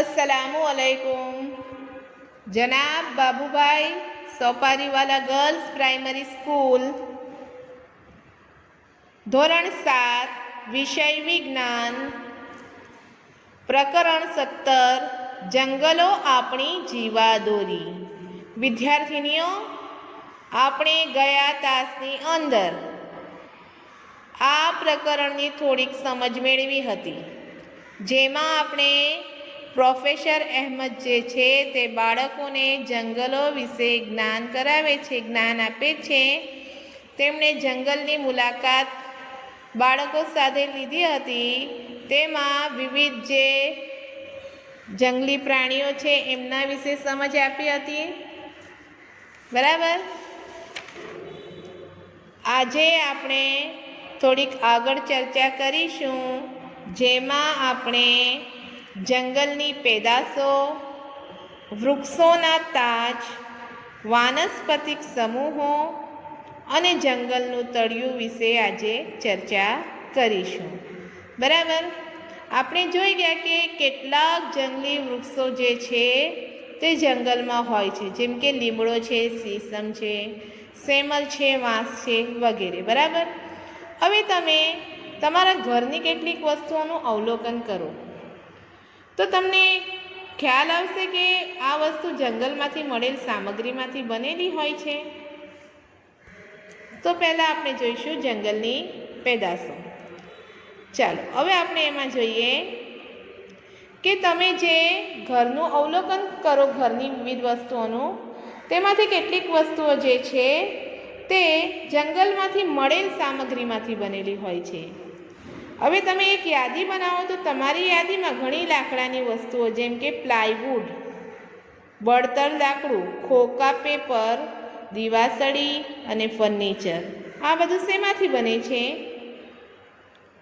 અસલામુ અલૈકુમ જનાબ Babubhai Sopariwala girls primary school ધોરણ સાત વિષય વિજ્ઞાન પ્રકરણ સત્તર જંગલો આપણી જીવાદોરી વિદ્યાર્થીનીઓ આપણે ગયા તાસની અંદર આ પ્રકરણની થોડીક સમજ મેળવી હતી. જેમાં આપણે પ્રોફેસર અહેમદ જે છે તે બાળકોને જંગલો વિશે જ્ઞાન કરાવે છે, જ્ઞાન આપે છે. તેમણે જંગલની મુલાકાત બાળકો સાથે લીધી હતી. તેમાં વિવિધ જે જંગલી પ્રાણીઓ છે એમના વિશે સમજ આપી હતી. બરાબર? આજે આપણે થોડીક આગળ ચર્ચા કરીશું, જેમાં આપણે જંગલની પેદાશો, વૃક્ષોના તાજ, વાનસ્પતિક સમૂહો અને જંગલનું તળિયું વિશે આજે ચર્ચા કરીશું. બરાબર? આપણે જોઈ ગયા કે કેટલાક જંગલી વૃક્ષો જે છે તે જંગલમાં હોય છે. જેમ કે લીમડો છે સીસમ છે, સેમલ છે વાંસ છે વગેરે. બરાબર? હવે તમે તમારા ઘરની કેટલીક વસ્તુઓનું અવલોકન કરો. તો તમને ખ્યાલ આવશે કે આ વસ્તુ જંગલમાંથી મળેલ સામગ્રીમાંથી બનેલી હોય છે. તો પહેલાં આપણે જોઈશું જંગલની પેદાશો. ચાલો, હવે આપણે એમાં જોઈએ કે તમે જે ઘરનું અવલોકન કરો ઘરની વિવિધ વસ્તુઓનું, તેમાંથી કેટલીક વસ્તુઓ જે છે તે જંગલમાંથી મળેલ સામગ્રીમાંથી બનેલી હોય છે. હવે તમે એક યાદી બનાવો તો તમારી યાદીમાં ઘણી લાકડાની વસ્તુઓ જેમ કે પ્લાયવુડ બળતર લાકડું ખોખા પેપર, દીવાસળી અને ફર્નિચર. આ બધું શેમાંથી બને છે?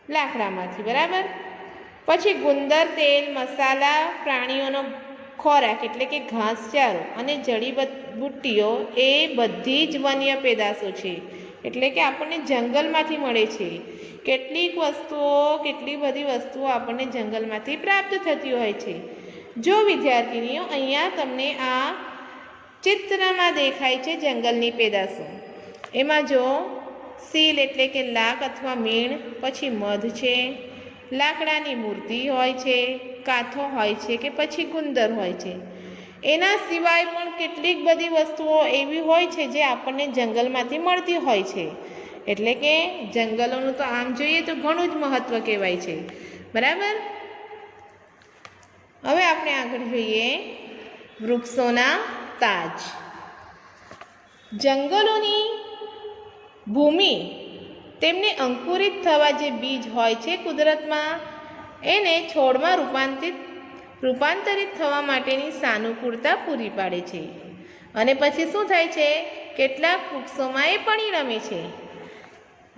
લાકડામાંથી, બરાબર? પછી ગુંદર તેલ, મસાલા, પ્રાણીઓનો ખોરાક એટલે કે ઘાસચારો અને જડીબુટ્ટીઓ એ બધી જ વન્ય પેદાશો છે. એટલે કે આપણને જંગલમાંથી મળે છે. કેટલીક વસ્તુઓ, કેટલી બધી વસ્તુઓ આપણને જંગલમાંથી પ્રાપ્ત થતી હોય છે. જો વિદ્યાર્થીનીઓ, અહીંયા તમને આ ચિત્રમાં દેખાય છે જંગલની પેદાશો. એમાં જો સીલ એટલે કે લાક અથવા મીણ, પછી મધ છે, લાકડાની મૂર્તિ હોય છે કાંથો હોય છે કે પછી ગુંદર હોય છે. એના સિવાય પણ કેટલીક બધી વસ્તુઓ એવી હોય છે જે આપણને જંગલમાંથી મળતી હોય છે. એટલે કે જંગલોનું તો આમ જોઈએ તો ઘણું જ મહત્ત્વ કહેવાય છે. બરાબર? હવે આપણે આગળ જોઈએ વૃક્ષોના તાજ. જંગલોની ભૂમિ તેમને અંકુરિત થવા જે બીજ હોય છે કુદરતમાં, એને છોડમાં રૂપાંતરિત રૂપાંતરિત થવા માટેની સાનુકૂળતા પૂરી પાડે છે. અને પછી શું થાય છે? કેટલાક વૃક્ષોમાં એ પરિણમે છે.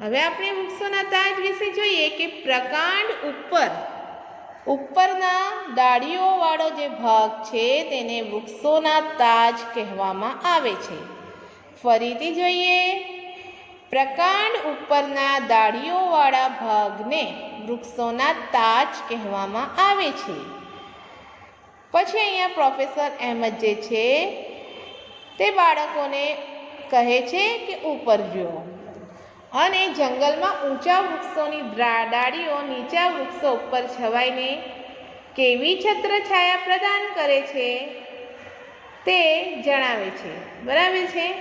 હવે આપણે વૃક્ષોના તાજ વિશે જોઈએ કે પ્રકાંડ ઉપર, ઉપરના ડાળીઓવાળો જે ભાગ છે તેને વૃક્ષોના તાજ કહેવામાં આવે છે. ફરીથી જોઈએ, પ્રકાંડ ઉપરના દાઢીઓવાળા ભાગને વૃક્ષોના તાજ કહેવામાં આવે છે. પછી અહીંયા પ્રોફેસર અહેમદ જે છે, તે બાળકોને કહે છે કે ઉપર જુઓ. અને જંગલમાં ઊંચા વૃક્ષોની ડાળીઓ નીચા વૃક્ષો ઉપર છવાઈને કેવી છત્રછાયા પ્રદાન કરે છે તે જણાવે છે. બરાબર છે?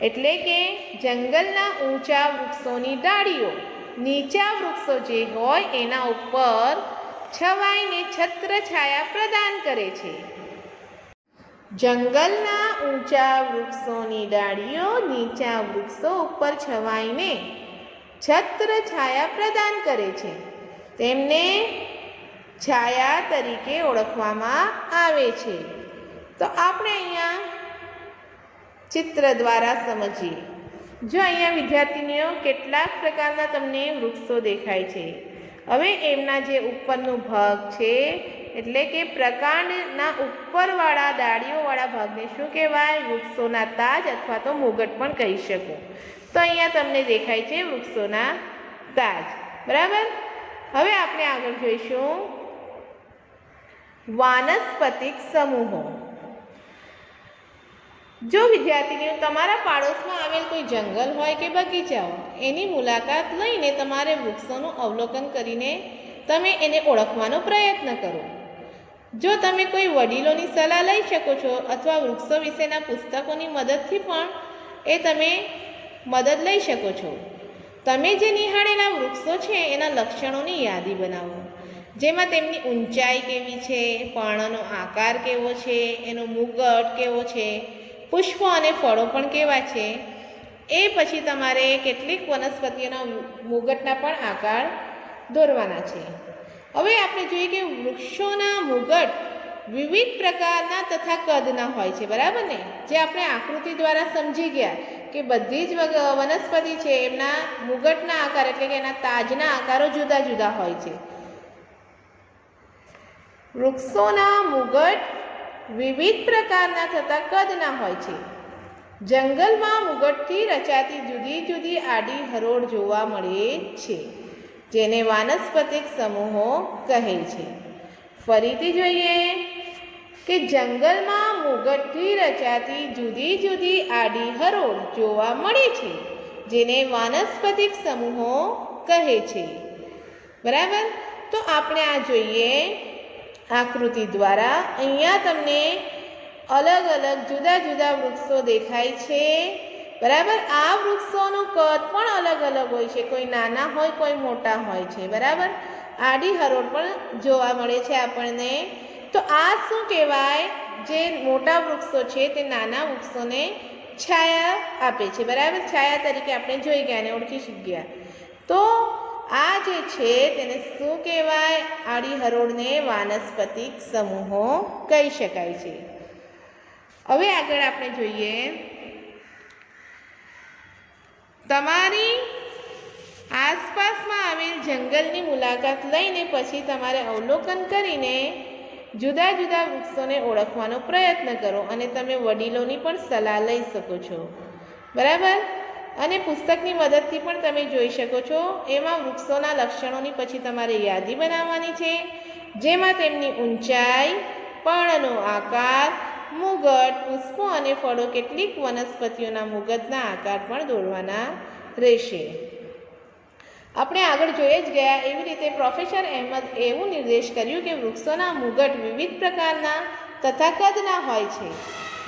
એટલે કે જંગલના ઊંચા વૃક્ષોની ડાળીઓ, નીચા વૃક્ષો જે હોય એના ઉપર છવાઈને છત્રછાયા પ્રદાન કરે છે. જંગલના ઊંચા વૃક્ષોની ડાળીઓ નીચા વૃક્ષો ઉપર છવાઈને છત્રછાયા પ્રદાન કરે છે. તેમને છાયા તરીકે ઓળખવામાં આવે છે. તો આપણે અહીંયા ચિત્ર દ્વારા સમજીએ. જો અહીંયા વિદ્યાર્થીનીઓ કેટલાક પ્રકારના તમને વૃક્ષો દેખાય છે. હવે એમના જે ઉપરનો ભાગ છે, એટલે કે પ્રકાંડના ઉપરવાળા દાળીઓવાળા ભાગને શું કહેવાય? વૃક્ષોના તાજ અથવા તો મુગટ પણ કહી શકો. તો અહીંયા તમને દેખાય છે વૃક્ષોના તાજ. બરાબર? હવે આપણે આગળ જોઈશું. વાનસ્પતિક સમૂહો. જો વિદ્યાર્થીનીઓ, તમારા પાડોશમાં આવેલ કોઈ જંગલ હોય કે બગીચાઓ એની મુલાકાત લઈને તમારે વૃક્ષોનું અવલોકન કરીને તમે એને ઓળખવાનો પ્રયત્ન કરો. જો તમે કોઈ વડીલોની સલાહ લઈ શકો છો અથવા વૃક્ષો વિશેના પુસ્તકોની મદદથી પણ એ તમે મદદ લઈ શકો છો. તમે જે નિહાળેલા વૃક્ષો છે એના લક્ષણોની યાદી બનાવો. જેમાં તેમની ઊંચાઈ કેવી છે, પર્ણનો આકાર કેવો છે, એનો મુગટ કેવો છે, પુષ્પો અને ફળો પણ કેવા છે એ પછી તમારે કેટલીક વનસ્પતિઓના મુગટના પણ આકાર દોરવાના છે. હવે આપણે જોઈએ કે વૃક્ષોના મુગટ વિવિધ પ્રકારના તથા કદના હોય છે, બરાબર ને? જે આપણે આકૃતિ દ્વારા સમજી ગયા કે બધી જ વનસ્પતિ છે, એમના મુગટના આકાર એટલે કે એના તાજના આકારો જુદા જુદા હોય છે. વૃક્ષોના મુગટ વિવિધ પ્રકારના થતા કદના હોય છે. જંગલમાં મુગટથી રચાતી જુદી જુદી આડી હરોળ જોવા મળે છે, જેને વાનસ્પતિક સમૂહો કહે છે. ફરીથી જોઈએ કે જંગલમાં મુગટથી રચાતી જુદી જુદી આડી હરોળ જોવા મળે છે, જેને વાનસ્પતિક સમૂહો કહે છે. બરાબર? તો આપણે આ જોઈએ આકૃતિ દ્વારા. અહીંયા તમને અલગ અલગ જુદા જુદા વૃક્ષો દેખાય છે. બરાબર? આ વૃક્ષોનું કદ પણ અલગ અલગ હોય છે. કોઈ નાના હોય, કોઈ મોટા હોય છે. બરાબર? આડી હરોળ પણ જોવા મળે છે આપણને. તો આ શું કહેવાય? જે મોટા વૃક્ષો છે તે નાના વૃક્ષોને છાયા આપે છે. બરાબર? છાયા તરીકે આપણે જોઈ ગયા અને ઓળખી શક્યા તો આ જે છે તેને શું કહેવાય? આડી હરોળને વાનસ્પતિક સમૂહો કહી શકાય છે. હવે આગળ આપણે જોઈએ. તમારી આસપાસમાં આવેલ જંગલની મુલાકાત લઈને પછી તમારે અવલોકન કરીને જુદા જુદા વૃક્ષોને ઓળખવાનો પ્રયત્ન કરો અને તમે વડીલોની પણ સલાહ લઈ શકો છો. બરાબર? અને પુસ્તકની મદદથી પણ તમે જોઈ શકો છો. એમાં વૃક્ષોના લક્ષણોની પછી તમારે યાદી બનાવવાની છે, જેમાં તેમની ઊંચાઈ પર્ણનો આકાર મુગટ, પુષ્પો અને ફળો કેટલીક વનસ્પતિઓના મુગટના આકાર પણ દોરવાના રહેશે. આપણે આગળ જોઈ જ ગયા, એવી રીતે પ્રોફેસર અહેમદ એવું નિર્દેશ કર્યું કે વૃક્ષોના મુગટ વિવિધ પ્રકારના તથા કદના હોય છે.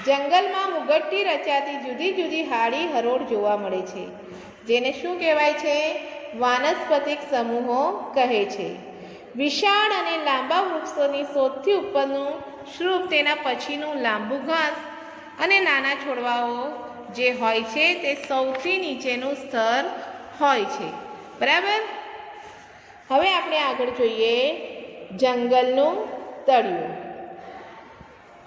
જંગલમાં મુગટથી રચાતી જુદી જુદી હાડી હરોળ જોવા મળે છે, જેને શું કહેવાય છે? વાનસ્પતિક સમૂહો કહે છે. વિશાળ અને લાંબા વૃક્ષોની શોધથી ઉપરનું શ્રુપ તેના પછીનું લાંબુ ઘાસ અને નાના છોડવાઓ જે હોય છે તે સૌથી નીચેનું સ્તર હોય છે. બરાબર? હવે આપણે આગળ જોઈએ જંગલનું તળિયું.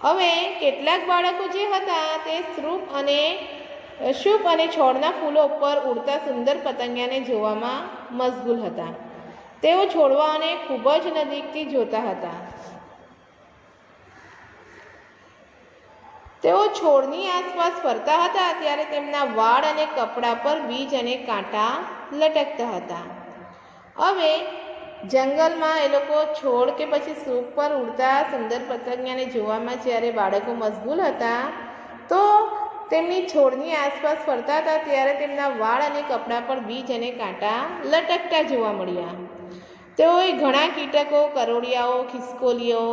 હવે કેટલાક બાળકો જે હતા તે શ્રુપ અને શુભ અને છોડના ફૂલો ઉપર ઉડતા સુંદર પતંગિયાને જોવામાં મશગુલ હતા. તેઓ છોડવાઓને ખૂબ જ નજીકથી જોતા હતા. તેઓ છોડની આસપાસ ફરતા હતા ત્યારે તેમના વાળ અને કપડા પર બીજ અને કાંટા લટકતા હતા. હવે જંગલમાં એ લોકો છોડ કે પછી સૂપ પર ઉડતા સુંદર પતંગિયાને જોવામાં જ્યારે બાળકો મશગુલ હતા, તો તેમની છોડની આસપાસ ફરતા હતા ત્યારે તેમના વાળ અને કપડાં પર બીજ અને કાંટા લટકતા જોવા મળ્યા. તેઓએ ઘણા કીટકો, કરોડિયાઓ, ખિસકોલીઓ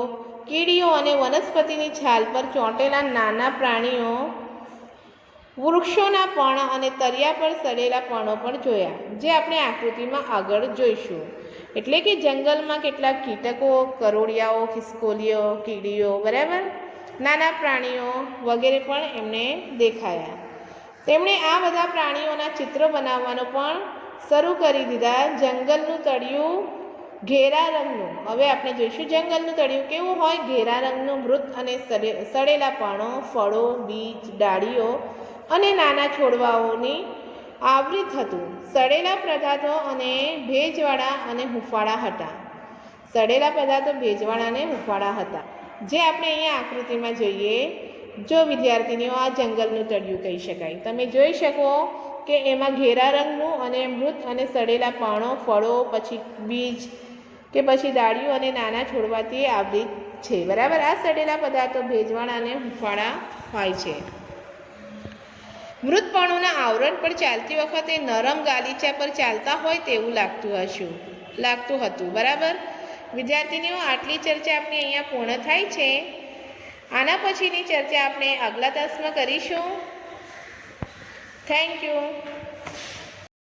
કીડીઓ અને વનસ્પતિની છાલ પર ચોંટેલા નાના પ્રાણીઓ વૃક્ષોના પર્ણ અને તરિયા પર સડેલા પર્ણો પણ જોયા, જે આપણે આકૃતિમાં આગળ જોઈશું. એટલે કે જંગલમાં કેટલાક કીટકો કરોડિયાઓ ખિસકોલીઓ, કીડીઓ, બરાબર? નાના પ્રાણીઓ વગેરે પણ એમને દેખાયા. તેમણે આ બધા પ્રાણીઓના ચિત્રો બનાવવાનો પણ શરૂ કરી દીધા. જંગલનું તળિયું ઘેરા રંગનું. હવે આપણે જોઈશું જંગલનું તળિયું કેવું હોય. ઘેરા રંગનું મૃત અને સડેલા પાણો, ફળો, બીજ, ડાળીઓ અને નાના છોડવાઓની આવૃત હતું. સડેલા પદાર્થો અને ભેજવાળા અને હુંફાળા હતા. સડેલા પદાર્થો, ભેજવાળા અને હુંફાળા હતા. જે આપણે અહીંયા આકૃતિમાં જોઈએ. જો વિદ્યાર્થીનીઓ આ જંગલનું તળિયું કહી શકાય. તમે જોઈ શકો કે એમાં ઘેરા રંગનું અને મૃત અને સડેલા પાણો, ફળો, પછી બીજ કે પછી દાળીઓ અને નાના છોડવાથી આવૃત છે. બરાબર? આ સડેલા પદાર્થો ભેજવાળ અને હુંફાળા હોય છે. મૃતપણુના આવરણ પર ચાલતી વખતે નરમ ગાલીચા પર ચાલતા હોય તેવું લાગતું હશું, લાગતું હતું. બરાબર? વિદ્યાર્થીનીઓ, આટલી ચર્ચા આપણી અહીંયા પૂર્ણ થાય છે. આના પછીની ચર્ચા આપણે આગલા તાસમાં કરીશું. Thank you